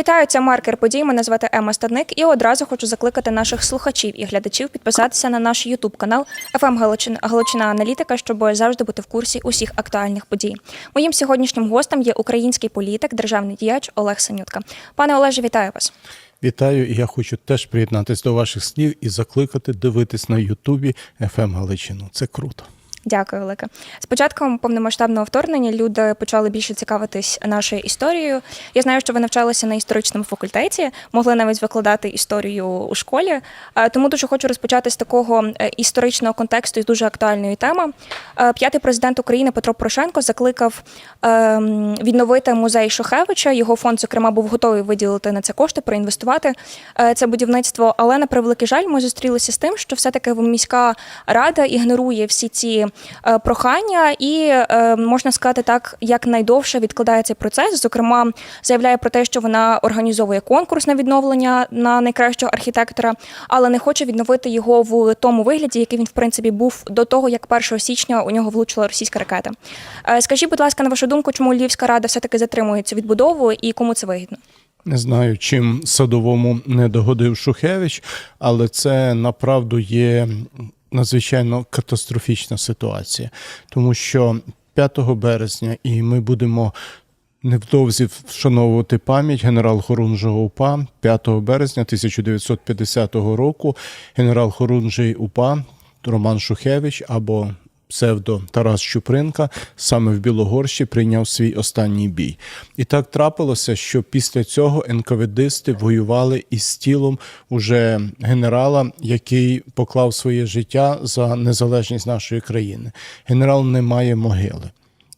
Вітаю, це маркер подій. Мене звати Ема Стадник, і одразу хочу закликати наших слухачів і глядачів підписатися на наш Ютуб канал «ФМ Галичина, Галичина Аналітика, щоб завжди бути в курсі усіх актуальних подій. Моїм сьогоднішнім гостем є український політик, державний діяч Олег Санютка. Пане Олеже, вітаю вас. Вітаю, і я хочу теж приєднатися до ваших слів і закликати дивитись на Ютубі «ФМ Галичину. Це круто. Дякую, велике. З початком повномасштабного вторгнення люди почали більше цікавитись нашою історією. Я знаю, що ви навчалися на історичному факультеті, могли навіть викладати історію у школі. Е, Тому дуже хочу розпочати з такого е, історичного контексту і дуже актуальної теми. Е, П'ятий президент України Петро Порошенко закликав ем, відновити музей Шухевича. Його фонд, зокрема, був готовий виділити на це кошти, проінвестувати це будівництво. Але на превеликий жаль, ми зустрілися з тим, що все-таки міська рада ігнорує всі ці прохання, і е, можна сказати так, як найдовше відкладає цей процес. Зокрема, заявляє про те, що вона організовує конкурс на відновлення на найкращого архітектора, але не хоче відновити його в тому вигляді, який він в принципі був до того, як 1 січня у нього влучила російська ракета. Е, Скажіть, будь ласка, на вашу думку, чому Львівська рада все таки затримує цю відбудову і кому це вигідно? Не знаю, чим садовому не догодив Шухевич, але це направду є надзвичайно катастрофічна ситуація, тому що 5 березня, і ми будемо. Невдовзі вшановувати пам'ять генерал Хорунжого УПА 5 березня 1950 року. Генерал Хорунжий УПА Роман Шухевич або псевдо Тарас Чупринка саме в Білогорщі прийняв свій останній бій. І так трапилося, що після цього НКВДисти воювали із тілом уже генерала, який поклав своє життя за незалежність нашої країни. Генерал не має могили.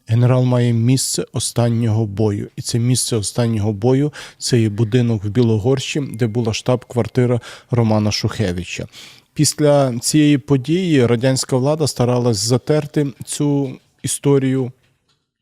Генерал має місце останнього бою, і це місце останнього бою це є будинок в Білогорщі, де була штаб-квартира Романа Шухевича. Після цієї події радянська влада старалась затерти цю історію.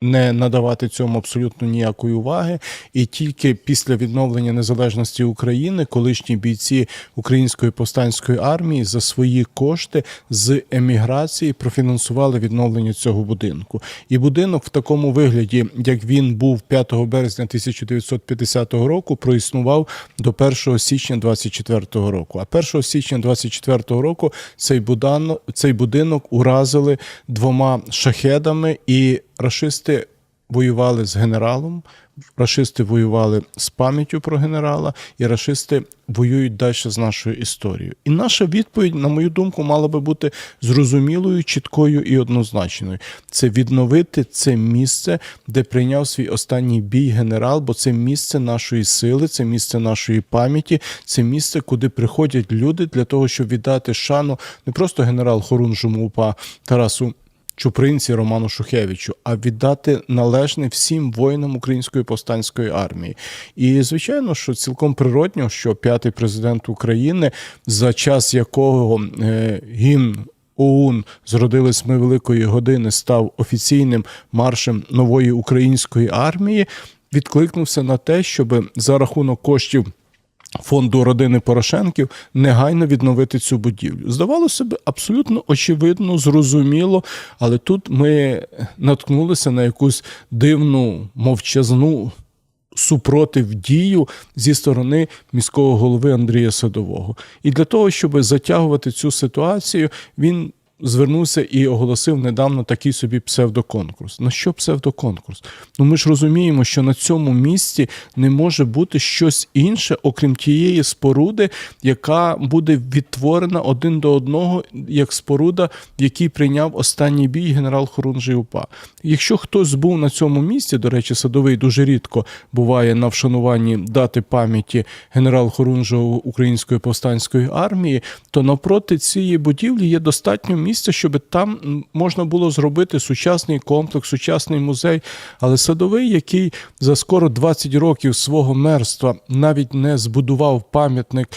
Не надавати цьому абсолютно ніякої уваги, і тільки після відновлення незалежності України колишні бійці української повстанської армії за свої кошти з еміграції профінансували відновлення цього будинку. І будинок в такому вигляді, як він був 5 березня 1950 року, проіснував до 1 січня 24 року. А 1 січня 24 року цей будинок, цей будинок уразили двома шахедами і рашисти воювали з генералом, рашисти воювали з пам'яттю про генерала, і рашисти воюють далі з нашою історією. І наша відповідь, на мою думку, мала би бути зрозумілою, чіткою і однозначною. Це відновити це місце, де прийняв свій останній бій генерал, бо це місце нашої сили, це місце нашої пам'яті, це місце, куди приходять люди для того, щоб віддати шану не просто генерал Хорунжому УПА Тарасу. Чупринці Роману Шухевичу, а віддати належне всім воїнам української повстанської армії. І звичайно, що цілком природньо, що п'ятий президент України, за час якого е, гімн ОУН зродились ми великої години, став офіційним маршем нової української армії, відкликнувся на те, щоб за рахунок коштів. Фонду родини Порошенків негайно відновити цю будівлю. Здавалося б, абсолютно очевидно, зрозуміло, але тут ми наткнулися на якусь дивну мовчазну супротив дію зі сторони міського голови Андрія Садового. І для того, щоб затягувати цю ситуацію, він звернувся і оголосив недавно такий собі псевдоконкурс. На що псевдоконкурс? Ну ми ж розуміємо, що на цьому місці не може бути щось інше, окрім тієї споруди, яка буде відтворена один до одного, як споруда, в якій прийняв останній бій генерал Хорунжий УПА. Якщо хтось був на цьому місці, до речі, садовий дуже рідко буває на вшануванні дати пам'яті генерал Хорунжого Української повстанської армії, то навпроти цієї будівлі є достатньо місця, щоб там можна було зробити сучасний комплекс, сучасний музей. Але садовий, який за скоро 20 років свого мерства навіть не збудував пам'ятник.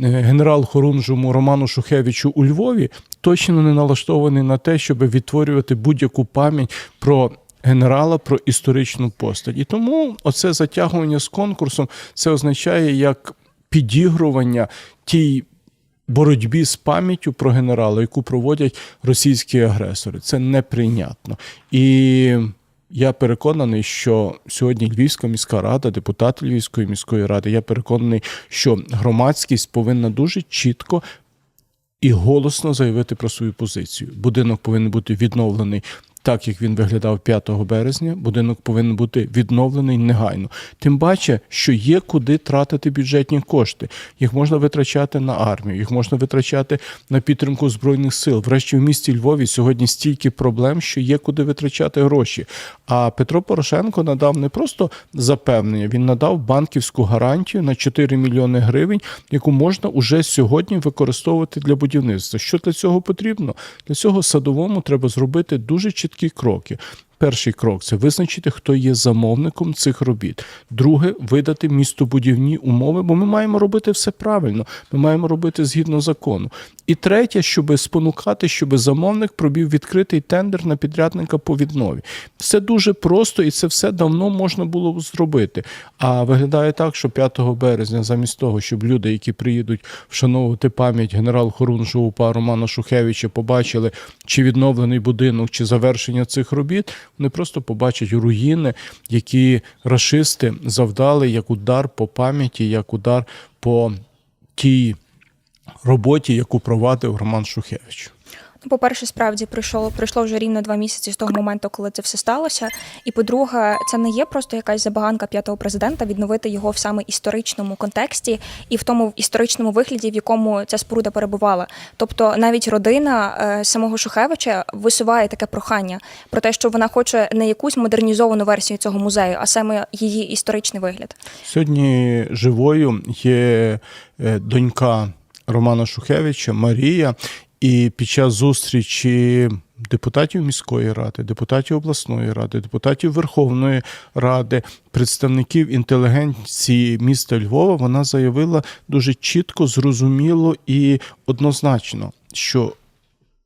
е, Генерал Хорунжому Роману Шухевичу у Львові точно не налаштований на те, щоб відтворювати будь-яку пам'ять про генерала, про історичну постать. І тому оце затягування з конкурсом це означає як підігрування тій боротьбі з пам'яттю про генерала, яку проводять російські агресори. Це неприйнятно. І Я переконаний, що сьогодні Львівська міська рада, депутати Львівської міської ради, я переконаний, що громадськість повинна дуже чітко і голосно заявити про свою позицію. Будинок повинен бути відновлений. Так як він виглядав 5 березня, будинок повинен бути відновлений негайно. Тим паче, що є куди тратити бюджетні кошти. Їх можна витрачати на армію, їх можна витрачати на підтримку збройних сил. Врешті в місті Львові сьогодні стільки проблем, що є куди витрачати гроші. А Петро Порошенко надав не просто запевнення, він надав банківську гарантію на 4 мільйони гривень, яку можна уже сьогодні використовувати для будівництва. Що для цього потрібно? Для цього садовому треба зробити дуже чіткі кроки. Перший крок це визначити, хто є замовником цих робіт. Друге видати містобудівні умови, бо ми маємо робити все правильно. Ми маємо робити згідно закону. І третє, щоб спонукати, щоб замовник пробів відкритий тендер на підрядника по віднові. Все дуже просто і це все давно можна було зробити. А виглядає так, що 5 березня, замість того, щоб люди, які приїдуть вшановувати пам'ять генерал Хорунжого УПА Романа Шухевича, побачили чи відновлений будинок, чи завершення цих робіт, вони просто побачать руїни, які рашисти завдали як удар по пам'яті, як удар по тій роботі, яку провадив Роман Шухевич. По-перше, справді пройшло пройшло вже рівно два місяці з того моменту, коли це все сталося. І по-друге, це не є просто якась забаганка п'ятого президента відновити його в саме історичному контексті і в тому історичному вигляді, в якому ця споруда перебувала. Тобто, навіть родина е, самого Шухевича висуває таке прохання про те, що вона хоче не якусь модернізовану версію цього музею, а саме її історичний вигляд. Сьогодні живою є е, донька Романа Шухевича Марія. І під час зустрічі депутатів міської ради, депутатів обласної ради, депутатів Верховної Ради, представників інтелігенції міста Львова, вона заявила дуже чітко, зрозуміло і однозначно, що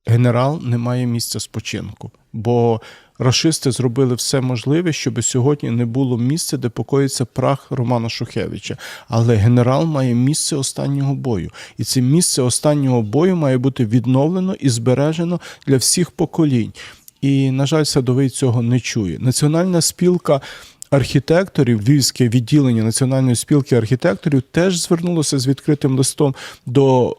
генерал не має місця спочинку, бо рашисти зробили все можливе, щоб сьогодні не було місця, де покоїться прах Романа Шухевича. Але генерал має місце останнього бою, і це місце останнього бою має бути відновлено і збережено для всіх поколінь. І, на жаль, садовий цього не чує. Національна спілка. Архітекторів, львівське відділення Національної спілки архітекторів теж звернулося з відкритим листом до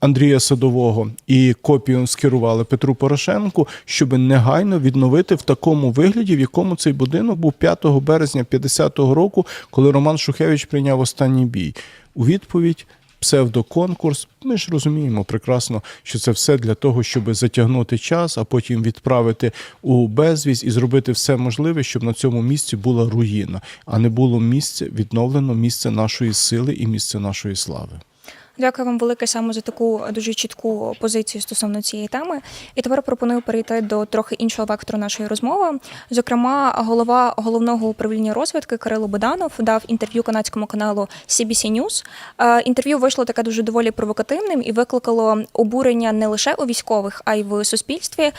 Андрія Садового і копію скерували Петру Порошенку, щоб негайно відновити в такому вигляді, в якому цей будинок був 5 березня 50-го року, коли Роман Шухевич прийняв останній бій. У відповідь. Псевдоконкурс, ми ж розуміємо прекрасно, що це все для того, щоб затягнути час, а потім відправити у безвість і зробити все можливе, щоб на цьому місці була руїна, а не було місця відновлено місце нашої сили і місце нашої слави. Дякую вам велике саме за таку дуже чітку позицію стосовно цієї теми. І тепер пропоную перейти до трохи іншого вектору нашої розмови. Зокрема, голова головного управління розвідки Кирило Боданов дав інтерв'ю канадському каналу CBC News. Е, Інтерв'ю вийшло таке дуже доволі провокативним і викликало обурення не лише у військових, а й в суспільстві.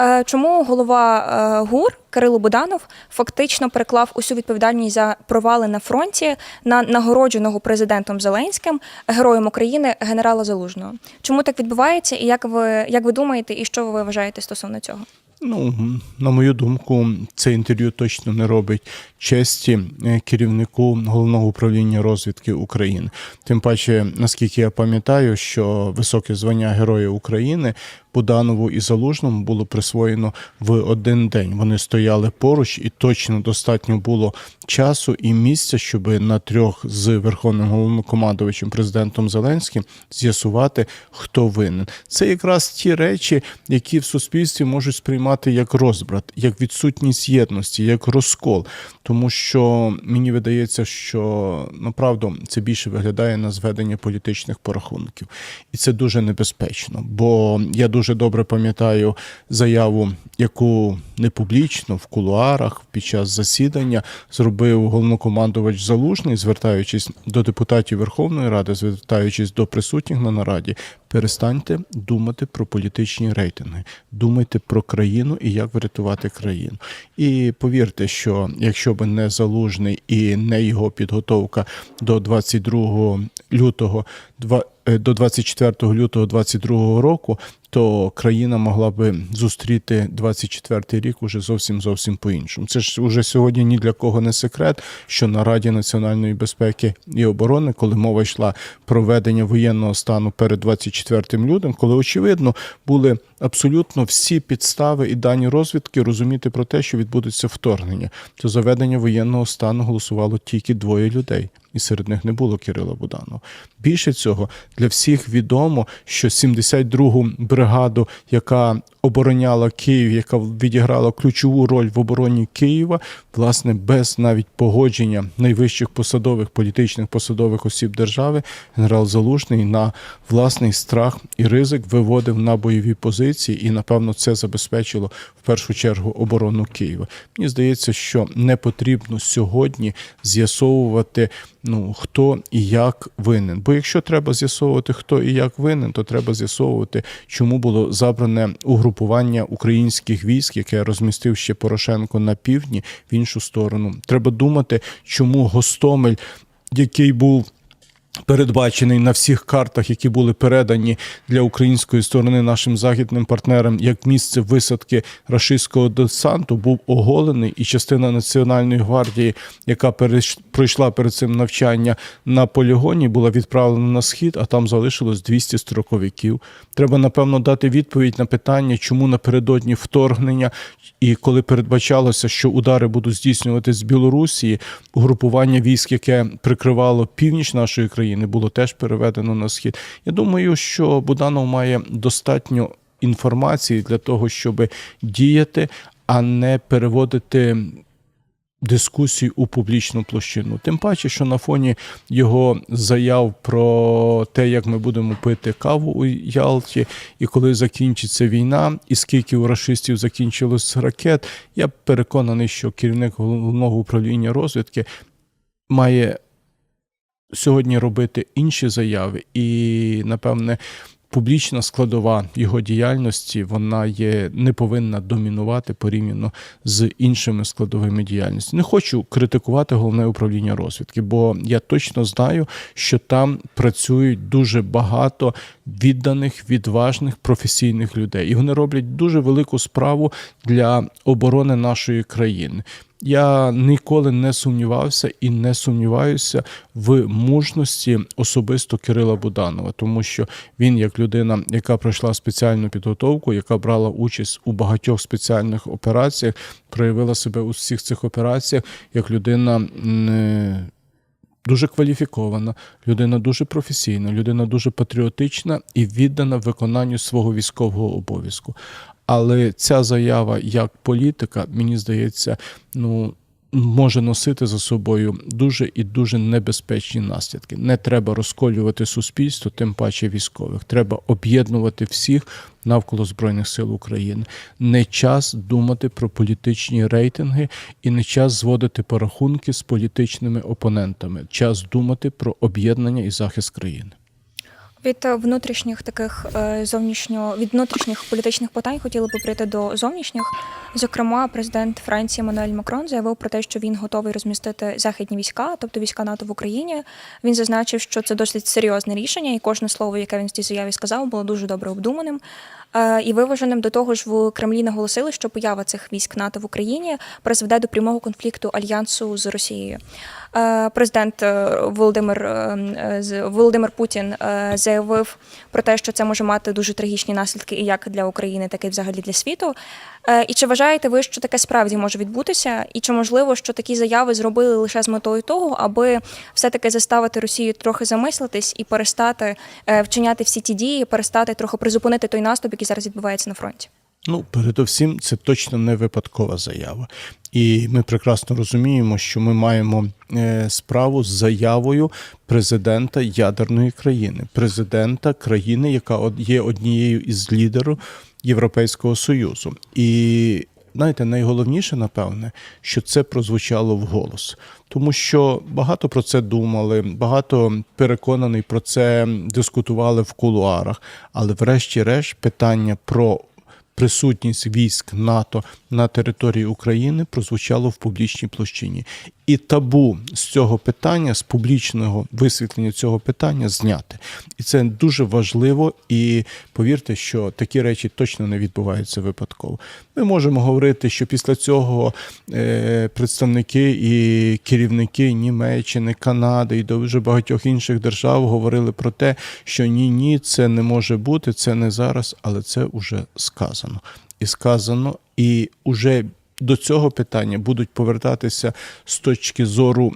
Е, Чому голова е, ГУР Кирило Буданов фактично переклав усю відповідальність за провали на фронті на нагородженого президентом Зеленським героєм України генерала Залужного? Чому так відбувається, і як ви як ви думаєте, і що ви вважаєте стосовно цього? Ну, на мою думку, це інтерв'ю точно не робить честі е, керівнику головного управління розвідки України. Тим паче, наскільки я пам'ятаю, що високе звання Героя України Буданову і Залужному було присвоєно в один день. Вони стояли поруч, і точно достатньо було часу і місця, щоб на трьох з верховним головнокомандувачем президентом Зеленським з'ясувати, хто винен. Це якраз ті речі, які в суспільстві можуть сприймати як розбрат, як відсутність єдності, як розкол. Тому що мені видається, що направду це більше виглядає на зведення політичних порахунків, і це дуже небезпечно. Бо я дуже добре пам'ятаю заяву, яку не публічно в кулуарах під час засідання зробив головнокомандувач Залужний, звертаючись до депутатів Верховної Ради, звертаючись до присутніх на нараді. Перестаньте думати про політичні рейтинги, думайте про країну і як врятувати країну. І повірте, що якщо б не залужний і не його підготовка до 22 лютого, до 24 лютого 22 року, то країна могла би зустріти 24-й рік уже зовсім зовсім по-іншому. Це ж уже сьогодні ні для кого не секрет, що на Раді національної безпеки і оборони, коли мова йшла про введення воєнного стану перед 24 лютим, коли очевидно були абсолютно всі підстави і дані розвідки розуміти про те, що відбудеться вторгнення, то за введення воєнного стану голосувало тільки двоє людей. І серед них не було Кирила Буданова. Більше цього, для всіх відомо, що 72-гу бригаду, яка обороняла Київ, яка відіграла ключову роль в обороні Києва, власне, без навіть погодження найвищих посадових політичних посадових осіб держави, генерал Залужний на власний страх і ризик виводив на бойові позиції, і напевно це забезпечило в першу чергу оборону Києва. Мені здається, що не потрібно сьогодні з'ясовувати. Ну, хто і як винен. Бо якщо треба з'ясовувати, хто і як винен, то треба з'ясовувати, чому було забране угрупування українських військ, яке розмістив ще Порошенко на півдні в іншу сторону. Треба думати, чому Гостомель, який був передбачений на всіх картах, які були передані для української сторони нашим західним партнерам, як місце висадки рашистського десанту, був оголений, і частина Національної гвардії, яка пройшла перед цим навчання на полігоні, була відправлена на схід, а там залишилось 200 строковиків. Треба напевно дати відповідь на питання, чому напередодні вторгнення, і коли передбачалося, що удари будуть здійснювати з Білорусі, угрупування військ, яке прикривало північ нашої країни, було теж переведено на схід. Я думаю, що Буданов має достатньо інформації для того, щоб діяти, а не переводити. Дискусію у публічну площину. Тим паче, що на фоні його заяв про те, як ми будемо пити каву у Ялті, і коли закінчиться війна, і скільки у рашистів закінчилось ракет, я переконаний, що керівник головного управління розвідки має сьогодні робити інші заяви, і напевне. Публічна складова його діяльності вона є не повинна домінувати порівняно з іншими складовими діяльності. Не хочу критикувати головне управління розвідки, бо я точно знаю, що там працюють дуже багато відданих, відважних професійних людей, і вони роблять дуже велику справу для оборони нашої країни. Я ніколи не сумнівався і не сумніваюся в мужності особисто Кирила Буданова, тому що він, як людина, яка пройшла спеціальну підготовку, яка брала участь у багатьох спеціальних операціях, проявила себе у всіх цих операціях як людина. е, Дуже кваліфікована, людина дуже професійна, людина дуже патріотична і віддана виконанню свого військового обов'язку. Але ця заява як політика, мені здається, ну. Може носити за собою дуже і дуже небезпечні наслідки. Не треба розколювати суспільство, тим паче військових. Треба об'єднувати всіх навколо збройних сил України. Не час думати про політичні рейтинги і не час зводити порахунки з політичними опонентами. Час думати про об'єднання і захист країни. Від внутрішніх таких е, зовнішньо від внутрішніх політичних питань хотіли би прийти до зовнішніх. Зокрема, президент Франції Еммануель Макрон заявив про те, що він готовий розмістити західні війська, тобто війська НАТО в Україні. Він зазначив, що це досить серйозне рішення, і кожне слово, яке він в цій заяві сказав, було дуже добре обдуманим. Е, І виваженим до того ж в Кремлі наголосили, що поява цих військ НАТО в Україні призведе до прямого конфлікту альянсу з Росією. Е, Президент е, Володимир е, Володимир Путін заявив про те, що це може мати дуже трагічні наслідки і як для України, так і взагалі для світу. І чи вважаєте ви, що таке справді може відбутися? І чи можливо, що такі заяви зробили лише з метою того, аби все-таки заставити Росію трохи замислитись і перестати вчиняти всі ті дії, перестати трохи призупинити той наступ, який зараз відбувається на фронті? Ну, передовсім, це точно не випадкова заява. І ми прекрасно розуміємо, що ми маємо е, справу з заявою президента ядерної країни, президента країни, яка є однією із лідерів Європейського Союзу. І знаєте, найголовніше, напевне, що це прозвучало вголос. Тому що багато про це думали, багато переконаний про це дискутували в кулуарах. Але, врешті-решт, питання про присутність військ НАТО на території України прозвучало в публічній площині. І табу з цього питання, з публічного висвітлення цього питання зняти. І це дуже важливо. І повірте, що такі речі точно не відбуваються випадково. Ми можемо говорити, що після цього е, представники і керівники Німеччини, Канади і дуже багатьох інших держав говорили про те, що ні, ні, це не може бути, це не зараз, але це вже сказано. І сказано, і уже до цього питання будуть повертатися з точки зору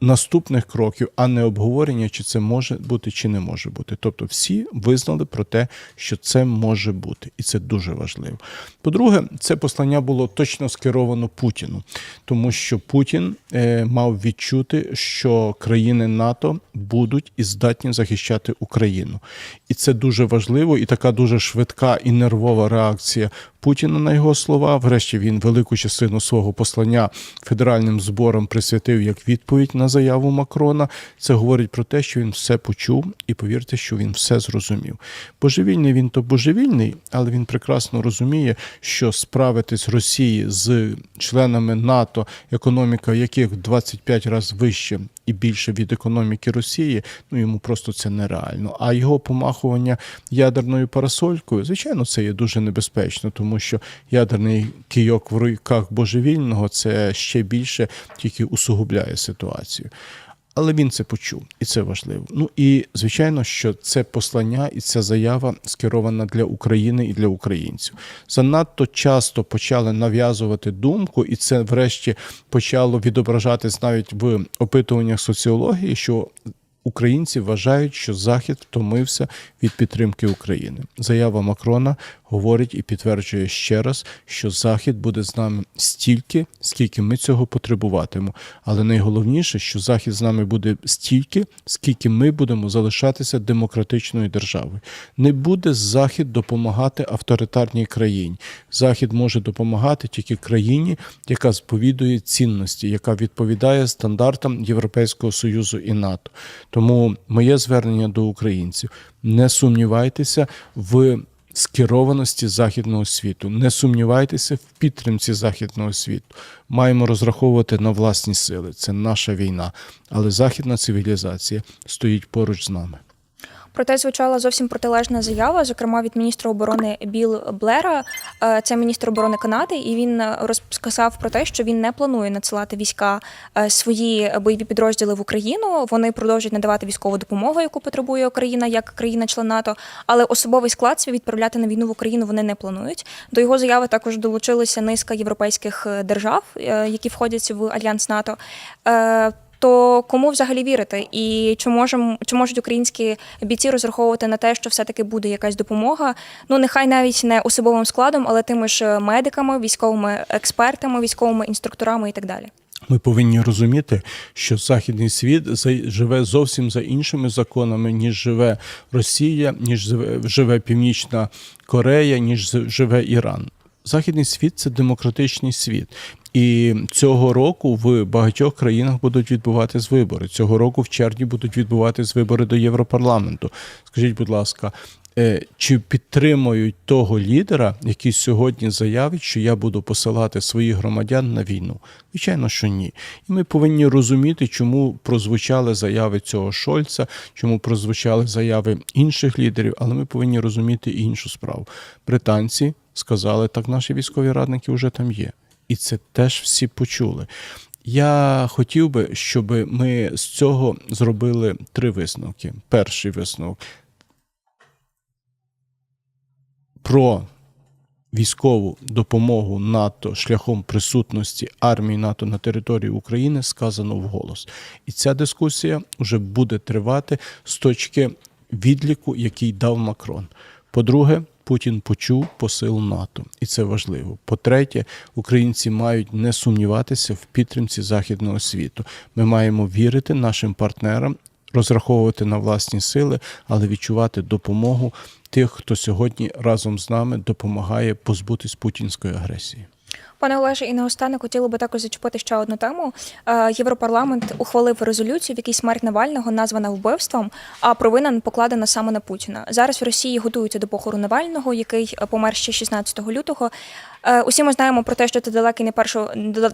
наступних кроків, а не обговорення, чи це може бути, чи не може бути. Тобто всі визнали про те, що це може бути, і це дуже важливо. По-друге, це послання було точно скеровано Путіну, тому що Путін е, мав відчути, що країни НАТО будуть і здатні захищати Україну. І це дуже важливо, і така дуже швидка і нервова реакція Путіна на його слова. Врешті він велику частину свого послання федеральним зборам присвятив як відповідь на заяву Макрона. Це говорить про те, що він все почув, і повірте, що він все зрозумів. Божевільний він то божевільний, але він прекрасно розуміє, що справитись Росії з членами НАТО, економіка яких в 25 разів вище і більше від економіки Росії, ну йому просто це нереально. А його помахування ядерною парасолькою, звичайно, це є дуже небезпечно, тому що ядерний кийок в руках божевільного це ще більше тільки усугубляє ситуацію. Але він це почув, і це важливо. Ну і звичайно, що це послання і ця заява скерована для України і для українців. Занадто часто почали нав'язувати думку, і це, врешті, почало відображатись навіть в опитуваннях соціології, що українці вважають, що Захід втомився від підтримки України. Заява Макрона говорить і підтверджує ще раз, що Захід буде з нами стільки, скільки ми цього потребуватимемо. Але найголовніше, що Захід з нами буде стільки, скільки ми будемо залишатися демократичною державою. Не буде Захід допомагати авторитарній країні. Захід може допомагати тільки країні, яка сповідує цінності, яка відповідає стандартам Європейського союзу і НАТО. Тому моє звернення до українців: не сумнівайтеся в скерованості західного світу, не сумнівайтеся в підтримці західного світу. Маємо розраховувати на власні сили. Це наша війна, але західна цивілізація стоїть поруч з нами. Проте звучала зовсім протилежна заява, зокрема від міністра оборони Біл Блера. Е, Це міністр оборони Канади, і він е, розказав про те, що він не планує надсилати війська е, свої бойові підрозділи в Україну. Вони продовжують надавати військову допомогу, яку потребує Україна як країна-член НАТО, але особовий склад свій відправляти на війну в Україну вони не планують. До його заяви також долучилися низка європейських держав, які входять в альянс НАТО. То кому взагалі вірити? І чи можем, чи можуть українські бійці розраховувати на те, що все-таки буде якась допомога? Ну нехай навіть не особовим складом, але тими ж медиками, військовими експертами, військовими інструкторами і так далі. Ми повинні розуміти, що західний світ живе зовсім за іншими законами, ніж живе Росія, ніж живе- Північна Корея, ніж живе Іран. Західний світ це демократичний світ. І цього року в багатьох країнах будуть відбуватись вибори. Цього року в червні будуть відбуватись вибори до Європарламенту. Скажіть, будь ласка, чи підтримують того лідера, який сьогодні заявить, що я буду посилати своїх громадян на війну? Звичайно, що ні. І ми повинні розуміти, чому прозвучали заяви цього Шольца, чому прозвучали заяви інших лідерів, але ми повинні розуміти і іншу справу. Британці сказали, так наші військові радники вже там є. І це теж всі почули. Я хотів би, щоб ми з цього зробили три висновки. Перший висновок про військову допомогу НАТО шляхом присутності армії НАТО на території України сказано вголос. І ця дискусія вже буде тривати з точки відліку, який дав Макрон. По-друге, Путін почув посил НАТО, і це важливо. По-третє, українці мають не сумніватися в підтримці західного світу. Ми маємо вірити нашим партнерам, розраховувати на власні сили, але відчувати допомогу тих, хто сьогодні разом з нами допомагає позбутись путінської агресії. Пане Олеже, і наостанок хотіла би також зачепити ще одну тему. Е, Європарламент ухвалив резолюцію, в якій смерть Навального названа вбивством, а провина покладена саме на Путіна. Зараз в Росії готуються до похору Навального, який помер ще 16 лютого. Е, Усі ми знаємо про те, що це далеко не перший,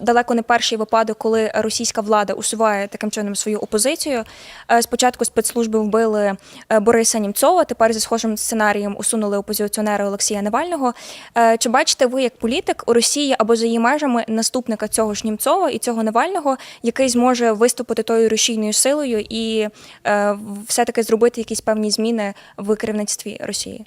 далеко не перший випадок, коли російська влада усуває таким чином свою опозицію. Е, Спочатку спецслужби вбили Бориса Німцова. Тепер за схожим сценарієм усунули опозиціонера Олексія Навального. Чи бачите ви як політик у Росії або за її межами наступника цього ж Німцова і цього Навального, який зможе виступити тою рушійною силою і е, все-таки зробити якісь певні зміни в керівництві Росії?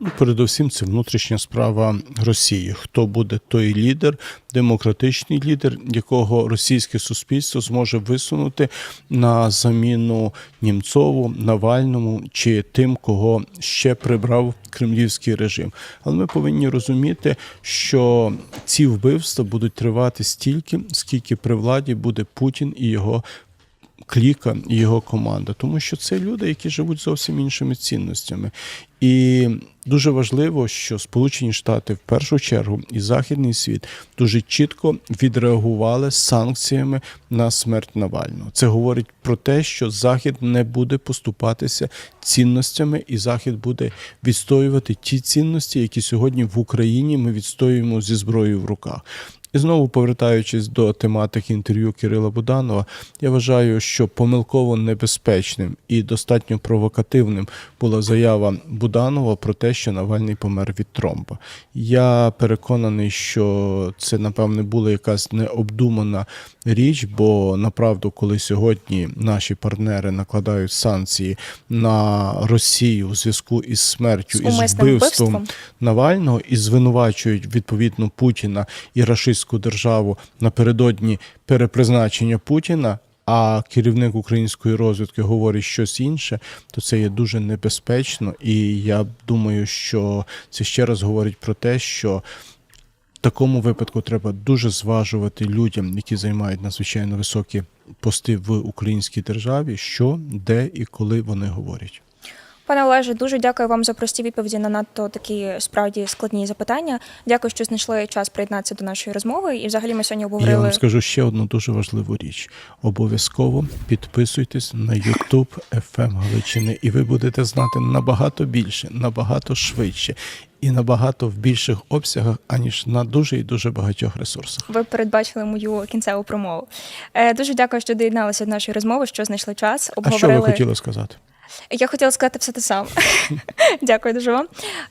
Ну, Передусім, це внутрішня справа Росії. Хто буде той лідер, демократичний лідер, якого російське суспільство зможе висунути на заміну Німцову, Навальному чи тим, кого ще прибрав кремлівський режим. Але ми повинні розуміти, що ці вбивства будуть тривати стільки, скільки при владі буде Путін і його кліка і його команда, тому що це люди, які живуть зовсім іншими цінностями. І дуже важливо, що Сполучені Штати в першу чергу і Західний світ дуже чітко відреагували санкціями на смерть Навального. Це говорить про те, що Захід не буде поступатися цінностями, і Захід буде відстоювати ті цінності, які сьогодні в Україні ми відстоюємо зі зброєю в руках. І знову повертаючись до тематики інтерв'ю Кирила Буданова, я вважаю, що помилково небезпечним і достатньо провокативним була заява Буданова про те, що Навальний помер від тромба. Я переконаний, що це напевне була якась необдумана річ, бо направду, коли сьогодні наші партнери накладають санкції на Росію у зв'язку із смертю З і умисним вбивством вбивством. Навального і звинувачують відповідно Путіна і рашистську державу напередодні перепризначення Путіна. А керівник української розвідки говорить щось інше, то це є дуже небезпечно. І я думаю, що це ще раз говорить про те, що в такому випадку треба дуже зважувати людям, які займають надзвичайно високі пости в українській державі, що, де і коли вони говорять. Пане Олеже, дуже дякую вам за прості відповіді на надто такі справді складні запитання. Дякую, що знайшли час приєднатися до нашої розмови. І взагалі ми сьогодні Я вам скажу ще одну дуже важливу річ. Обов'язково підписуйтесь на YouTube FM Галичини, і ви будете знати набагато більше, набагато швидше і набагато в більших обсягах, аніж на дуже і дуже багатьох ресурсах. Ви передбачили мою кінцеву промову. Е, дуже дякую, що доєдналися до нашої розмови, що знайшли час. А що ви хотіли сказати? Я хотіла сказати все те саме. Дякую дуже вам.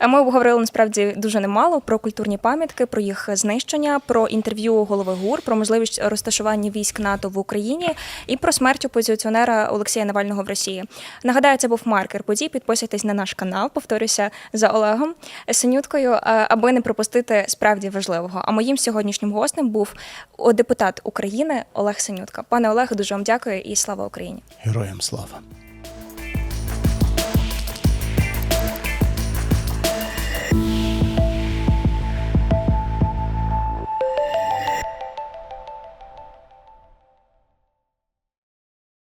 Ми обговорили насправді дуже немало про культурні пам'ятки, про їх знищення, про інтерв'ю голови ГУР, про можливість розташування військ НАТО в Україні і про смерть опозиціонера Олексія Навального в Росії. Нагадаю, це був маркер подій. Підписуйтесь на наш канал. Повторюся за Олегом Синюткою, аби не пропустити справді важливого. А моїм сьогоднішнім гостем був депутат України Олег Синютка. Пане Олег, дуже вам дякую і слава Україні. Героям слава!